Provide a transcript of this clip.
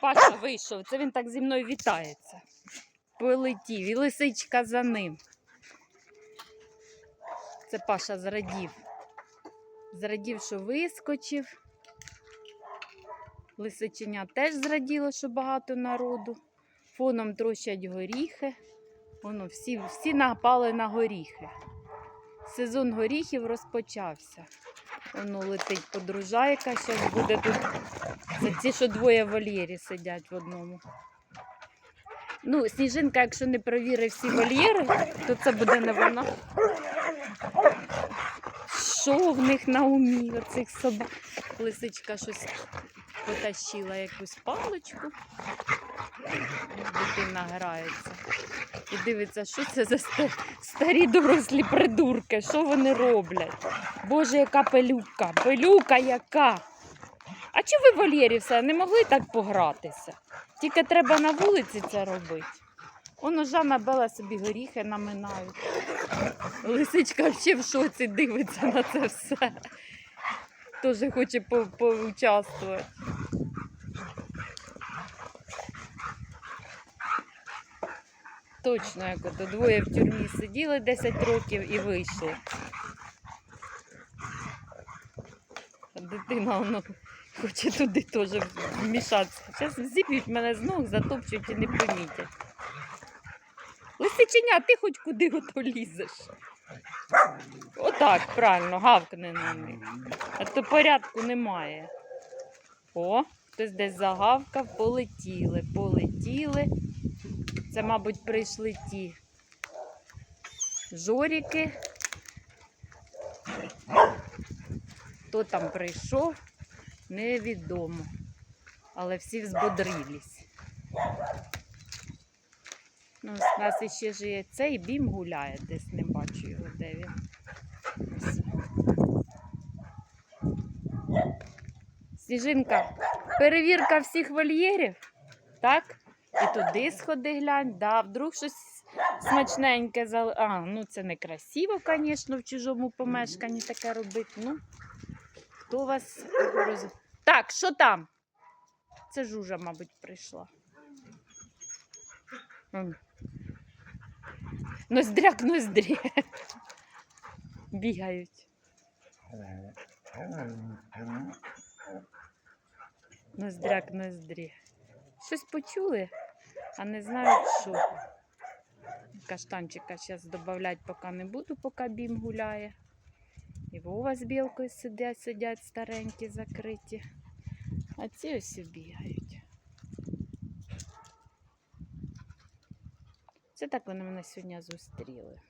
Паша вийшов, це він так зі мною вітається. Полетів, і лисичка за ним. Це Паша зрадів. Зрадів, що вискочив. Лисиченя теж зраділо, що багато народу. Фоном трощать горіхи. Воно всі, всі напали на горіхи. Сезон горіхів розпочався. Воно летить подружайка, зараз буде тут. Це ці, що двоє вольєрі сидять в одному. Ну, сніжинка, якщо не провірить всі вольєри, то це буде не вона. Що в них на умі, оцих собак? Лисичка щось потащила якусь паличку. Дитина грається. І дивиться, що це за старі дорослі придурки, що вони роблять. Боже, яка пилюка, пилюка яка. А чи ви в вольєрі все не могли так погратися? Тільки треба на вулиці це робити. Воно Жанна Бела собі горіхи наминають. Лисичка ще в шоці дивиться на це все. Теж хоче по- поучаствувати. Точно, як ото двоє в тюрмі сиділи 10 років і вийшли. Дитина воно хоче туди теж вмішатися. Зараз зіб'ють мене з ног, затопчуть і не помітять. Лисиченя, ти хоч куди ото лізеш? Отак, правильно, гавкне на них. А то порядку немає. О, хтось десь загавкав, полетіли, полетіли. Це, мабуть, прийшли ті жоріки. Хто там прийшов, невідомо. Але всі взбодрились. Ну, у нас іще ж цей бім гуляє, десь не бачу його, де він. Сніжинка, перевірка всіх вольєрів, так? І туди сходи глянь, да, вдруг щось смачненьке зали. А, ну це не красиво, звісно, в чужому помешканні таке робити. Ну, хто вас роз... Так, що там? Це жужа, мабуть, прийшла. Ноздряк, ноздрі. Бігають. Ноздряк, ноздрі. Щось почули, а не знають, що. Каштанчика зараз додавати поки не буду, поки бім гуляє. І Вова з білкою сидять, сидять старенькі, закриті. А ці ось бігають. Це так вони мене сьогодні зустріли.